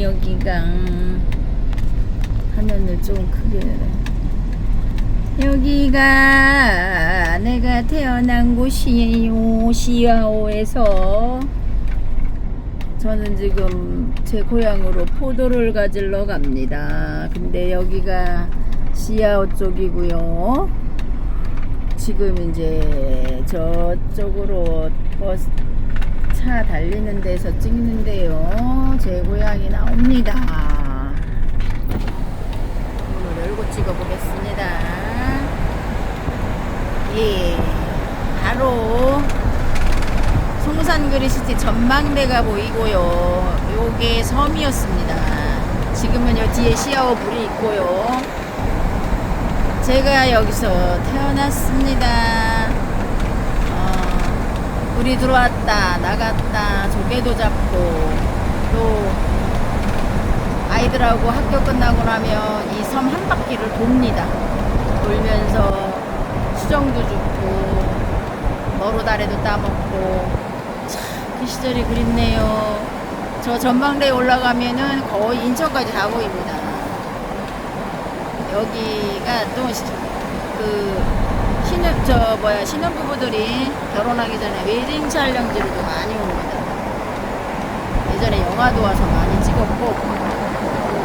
여기가 화면을 좀 크게. 여기가 내가 태어난 곳이에요 시아오에서. 저는 지금 제 고향으로 포도를 가지러 갑니다. 근데 여기가 시아오 쪽이고요. 지금 이제 저쪽으로 버스 차 달리는 데서 찍는데요. 제 고향이 나옵니다. 문을 열고 찍어보겠습니다. 예, 바로 송산 그리시티 전망대가 보이고요. 요게 섬이었습니다. 지금은 요 뒤에 시아오 불이 있고요. 제가 여기서 태어났습니다. 어, 불이 들어왔다, 나갔다, 조개도 잡고, 또 아이들하고 학교 끝나고 나면 이 섬 한 바퀴를 돕니다. 돌면서 수정도 줍고, 머루다래도 따먹고, 참, 그 시절이 그립네요. 저 전망대에 올라가면은 거의 인천까지 다 보입니다. 여기가 또그 신혼 저 뭐야 신혼 부부들이 결혼하기 전에 웨딩 촬영지로도 많이 옵니다. 예전에 영화도 와서 많이 찍었고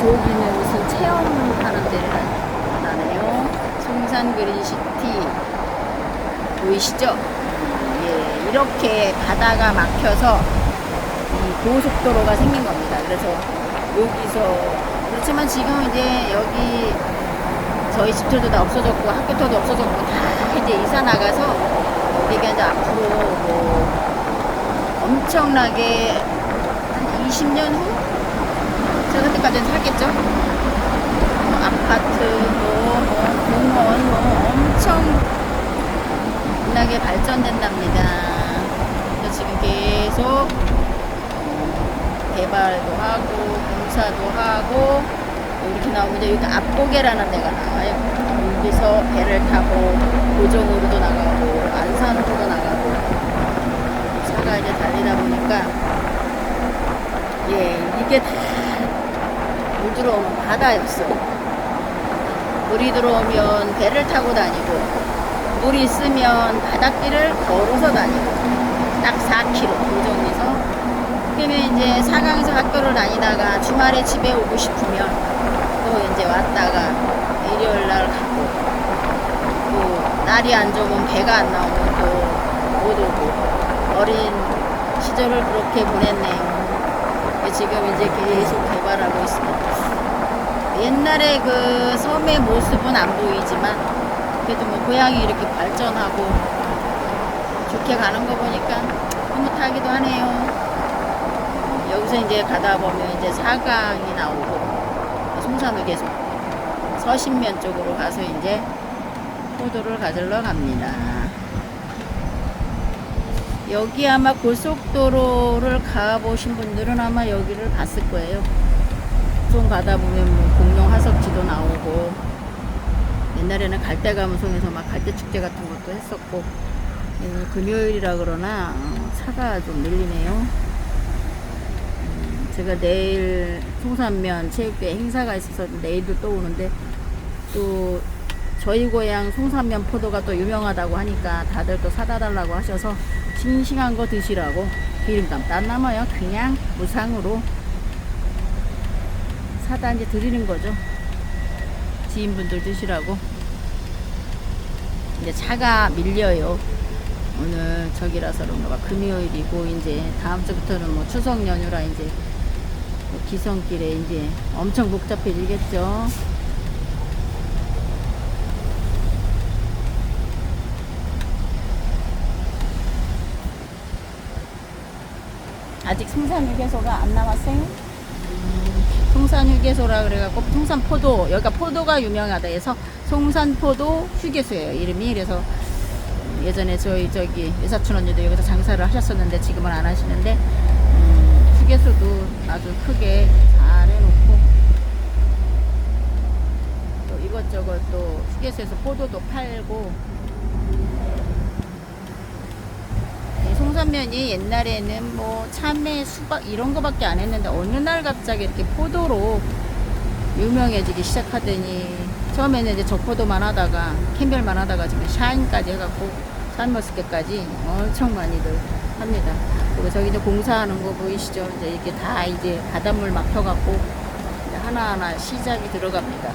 저기는 무슨 체험하는 데를 나네요. 송산 그린 시티 보이시죠? 예, 이렇게 바다가 막혀서 이 고속도로가 생긴 겁니다. 그래서 여기서 그렇지만 지금 이제 여기 저희 집들도 다 없어졌고 학교터도 없어졌고 다 이제 이사 나가서 여기가 이제 앞으로 뭐 엄청나게 한 20년 후 제가 그때까지는 살겠죠. 뭐 아파트, 뭐, 뭐 공원, 뭐 엄청나게 발전된답니다. 그래서 지금 계속 개발도 하고 공사도 하고 이렇게 이제 여기 앞고개라는 데가 나와요. 여기서 배를 타고 고정으로도 나가고 안산으로도 나가고 차가 이제 달리다 보니까 예 이게 다 물 들어오면 바다였어요. 물이 들어오면 배를 타고 다니고 물이 있으면 바닷길을 걸어서 다니고 딱 4km 고정해서 그러면 이제 사강에서 학교를 다니다가 주말에 집에 오고 싶으면 또 이제 왔다가 일요일 날 가고 또 날이 안 좋으면 배가 안 나오면 또 못 오고 어린 시절을 그렇게 보냈네요. 지금 이제 계속 개발하고 있습니다. 옛날에 그 섬의 모습은 안 보이지만 그래도 뭐 고향이 이렇게 발전하고 좋게 가는 거 보니까 흐뭇하기도 하네요. 여기서 이제 가다 보면 이제 사강이 나오고 송산우계소 서신면 쪽으로 가서 이제 포도를 가지러 갑니다. 여기 아마 고속도로를 가보신 분들은 아마 여기를 봤을 거예요. 좀 가다 보면 뭐 공룡 화석지도 나오고 옛날에는 갈대가무송에서 막 갈대 축제 같은 것도 했었고 오늘 금요일이라 그러나 어, 차가 좀 밀리네요. 음, 제가 내일 송산면 체육대 행사가 있어서 내일도 또 오는데 또 저희 고향 송산면 포도가 또 유명하다고 하니까 다들 또 사다 달라고 하셔서 싱싱한 거 드시라고 기름감도 안 남아요. 그냥 무상으로 사다 이제 드리는 거죠. 지인분들 드시라고. 이제 차가 밀려요. 오늘 저기라서 그런가 봐. 금요일이고, 이제 다음 주부터는 뭐 추석 연휴라 이제 뭐 기성길에 이제 엄청 복잡해지겠죠. 아직 송산휴게소가 안 남았어요? 송산휴게소라 그래갖고 송산포도 여기가 포도가 유명하다 해서 송산포도 휴게소예요 이름이 그래서 예전에 저희 저기 외사촌 언니도 여기서 장사를 하셨었는데 지금은 안 하시는데 음, 휴게소도 아주 크게 잘 해놓고 또 이것저것 또 휴게소에서 포도도 팔고 송산면이 옛날에는 뭐 참외, 수박 이런 거밖에 안 했는데 어느 날 갑자기 이렇게 포도로 유명해지기 시작하더니 처음에는 이제 적포도만 하다가 캠벨만 하다가 지금 샤인까지 해갖고 샤인머스켓까지 엄청 많이들 합니다. 그리고 저기 이제 공사하는 거 보이시죠? 이제 이렇게 다 이제 바닷물 막혀갖고 하나하나 시작이 들어갑니다.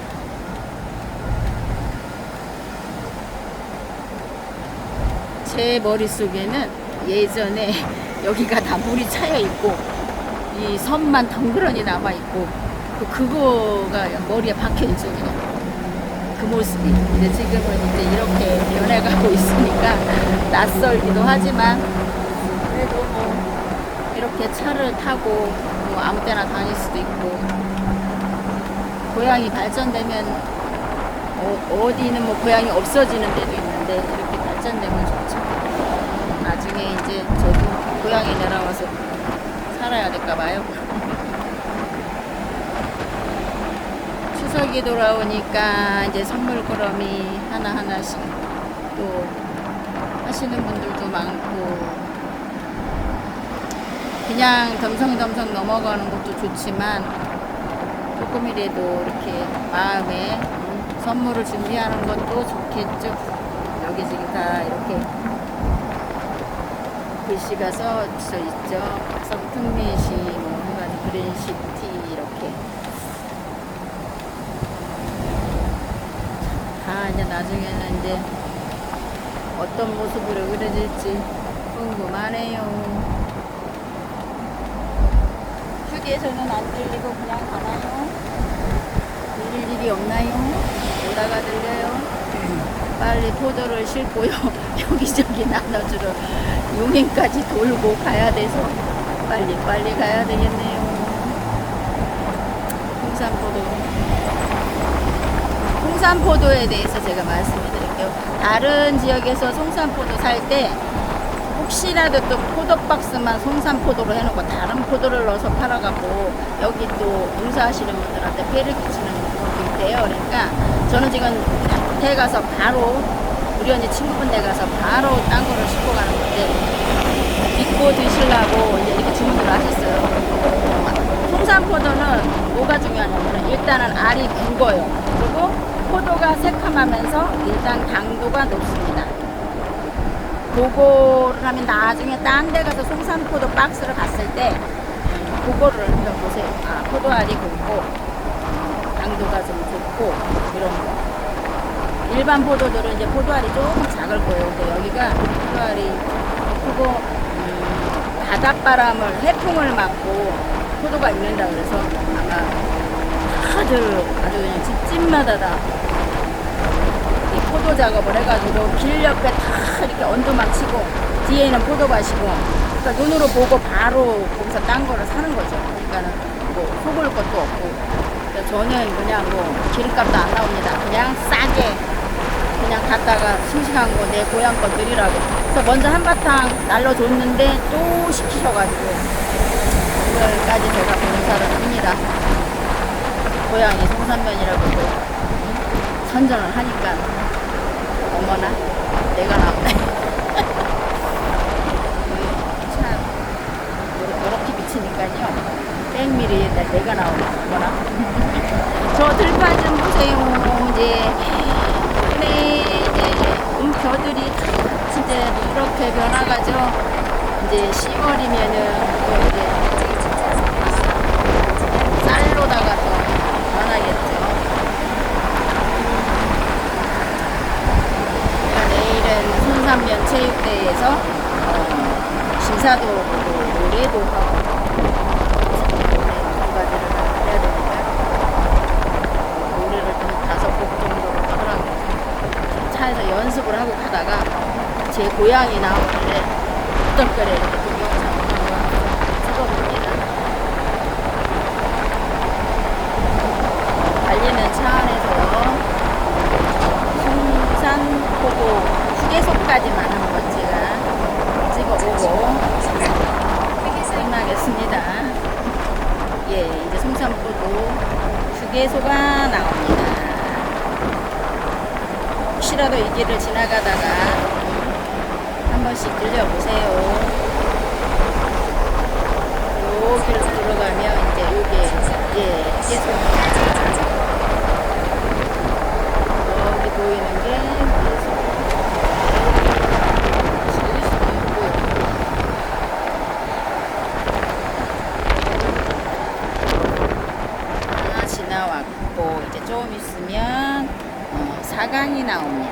제 머릿속에는 예전에 여기가 다 물이 차여 있고 이 섬만 덩그러니 남아 있고 그 그거가 머리에 박혀 있죠 그 모습이 근데 지금은 이제 이렇게 변해가고 있으니까 낯설기도 하지만 이렇게 차를 타고 뭐 아무 때나 다닐 수도 있고 고향이 발전되면 어, 어디는 뭐 고향이 없어지는 데도 있는데 이렇게 발전되면 좋죠. 나중에 이제 저도 고향에 내려와서 살아야 될까 봐요. 추석이 돌아오니까 이제 선물 꾸러미 하나하나씩 또 하시는 분들도 많고 그냥 덤성덤성 넘어가는 것도 좋지만 조금이라도 이렇게 마음에 음, 선물을 준비하는 것도 좋겠죠. 여기 지금 다 이렇게 글씨가 써져 있죠. 석흥리시, 뭐, 그린시티, 이렇게. 다 이제 나중에는 이제 어떤 모습으로 그려질지 궁금하네요. 휴게소는 안 들리고 그냥 가나요? 들릴 일이 없나요? 오다가 들려요? 빨리 포도를 싣고요. 여기저기 나눠주러 용인까지 돌고 가야 돼서 빨리 빨리 가야 되겠네요. 홍산포도. 홍산포도에 대해서 제가 말씀을 드릴게요. 다른 지역에서 송산포도 살 때 혹시라도 또 포도박스만 송산포도로 해놓고 다른 포도를 넣어서 팔아갖고 여기 또 농사하시는 분들한테 폐를 끼치는 경우도 있대요. 그러니까 저는 지금 밭에 가서 바로 우리 언니 친구분 댁 가서 바로 딴 거를 싣고 가는 건데 믿고 드시려고 이제 이렇게 주문을 하셨어요. 송산포도는 뭐가 중요하냐면 일단은 알이 굵어요. 그리고 포도가 새카마면서 일단 당도가 높습니다. 그거를 하면 나중에 딴 데 가서 송산포도 박스를 갔을 때 그거를 한번 보세요. 아, 포도알이 굵고 당도가 좀 좋고 이런 거. 일반 포도들은 이제 포도알이 조금 작을 거예요. 근데 여기가 포도알이 크고 음, 바닷바람을 해풍을 맞고 포도가 익는다 그래서 아마 다들 아주 그냥 집집마다 다이 포도 작업을 해가지고 길 옆에 다 이렇게 언도막 치고 뒤에는 포도밭이고 그러니까 눈으로 보고 바로 거기서 딴 거를 사는 거죠. 그러니까는 뭐 속을 것도 없고 그러니까 저는 그냥 뭐 기름값도 안 나옵니다. 그냥 싸게 그냥 갔다가 싱싱한 거 내 고향 거 드리라고. 그래서 먼저 한바탕 날려줬는데 또 시키셔가지고 오늘까지 제가 봉사를 합니다. 고향이 송산면이라고 또 선전을 하니까 어머나 내가 나왔네. 참 이렇게 비치니까요. 백미리에다 내가 나오네. 어머나. 저 들판 좀 보세요. 이제 네, 이제 음, 벼들이 진짜 이렇게 변화가죠. 이제 10월이면은 또 이제 쌀로다가 또 변하겠죠. 그러니까 내일은 손삼면 체육대회에서 어, 심사도 보고 노래도 하고 두 가지를 다 해야 되니까 노래를 좀 다섯 곡 정도로 하라고 차에서 연습을 하고 가다가 제 고향이 나오는데 어떨거래 이렇게 동영상을 한번 찍어봅니다. 달리는 차 안에서 송산포도 휴게소까지만 한번 제가 찍어보고 끝나겠습니다. 예, 이제 송산포도 휴게소가 나옵니다. 혹시라도 이 길을 지나가다가 한 번씩 들려보세요. 여기를 들어가면 이제 여기 예 계속 여기 보이는 게 지나왔고 이제 좀 있으면 어, 사강이 나옵니다.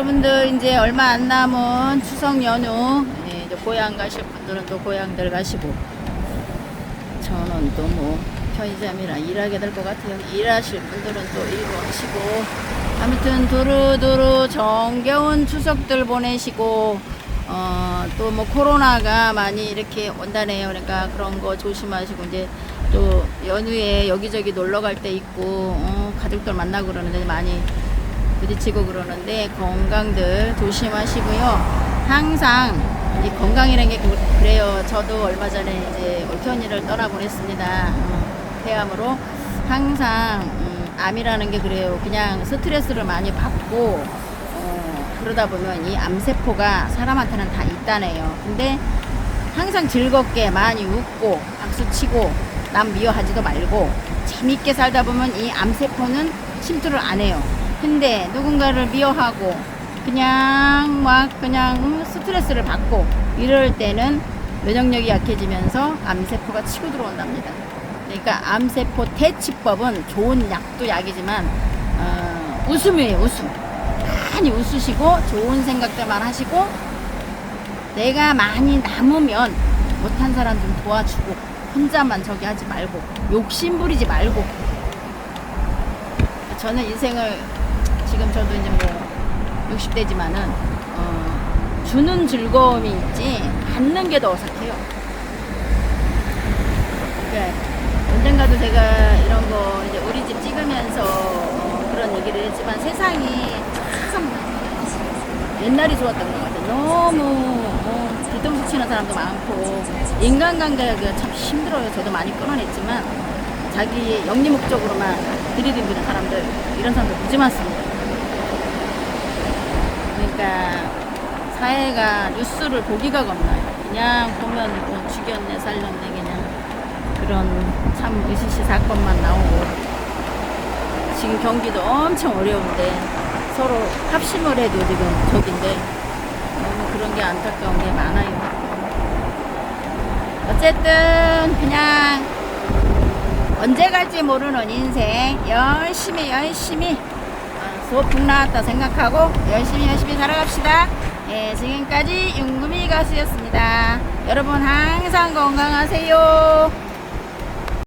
예. 여러분들 이제 얼마 안 남은 추석 연휴 예, 이제 고향 가실 분들은 또 고향들 가시고 저는 또 뭐 편의점이라 일하게 될 것 같아요. 일하실 분들은 또 일도 하시고 아무튼 두루두루 정겨운 추석들 보내시고 어, 또 뭐 코로나가 많이 이렇게 온다네요. 그러니까 그런 거 조심하시고 이제 또 연휴에 여기저기 놀러 갈 때 있고 어, 가족들 만나고 그러는데 많이 부딪히고 그러는데 건강들 조심하시고요. 항상 이 건강이라는 게 그- 그래요. 저도 얼마 전에 이제 올케언니를 떠나보냈습니다. 어, 폐암으로 항상 음, 암이라는 게 그래요. 그냥 스트레스를 많이 받고 어, 그러다 보면 이 암세포가 사람한테는 다 있다네요. 근데 항상 즐겁게 많이 웃고 박수치고 남 미워하지도 말고 재밌게 살다 보면 이 암세포는 침투를 안 해요. 근데 누군가를 미워하고 그냥 막 그냥 음, 스트레스를 받고 이럴 때는 면역력이 약해지면서 암세포가 치고 들어온답니다. 그러니까 암세포 퇴치법은 좋은 약도 약이지만 어, 웃음이에요 웃음 많이 웃으시고 좋은 생각들만 하시고 내가 많이 남으면 못한 사람 좀 도와주고 혼자만 저기 하지 말고 욕심 부리지 말고 저는 인생을 지금 저도 이제 뭐 60대지만은 어, 주는 즐거움이 있지 받는 게 더 어색해요. 그러니까 언젠가도 제가 이런 거 이제 우리 집 찍으면서 어, 그런 얘기를 했지만 세상이 참 옛날이 좋았던 것 같아요. 너무 어, 뒤통수 치는 사람도 많고 인간관계가 참 힘들어요. 저도 많이 끊어냈지만 자기 영리 목적으로만 들이대는 사람들 이런 사람들 무지 많습니다. 그러니까 사회가 뉴스를 보기가 겁나요. 그냥 보면 뭐 죽였네 살렸네 그냥 그런 참 의시시 사건만 나오고 지금 경기도 엄청 어려운데 서로 합심을 해도 지금 저긴데 너무 그런 게 안타까운 게 많아요. 어쨌든 그냥 언제 갈지 모르는 인생 열심히 열심히 어, 수업 북 나왔다 생각하고 열심히 열심히 살아갑시다. 예, 지금까지 윤구미 가수였습니다. 여러분 항상 건강하세요.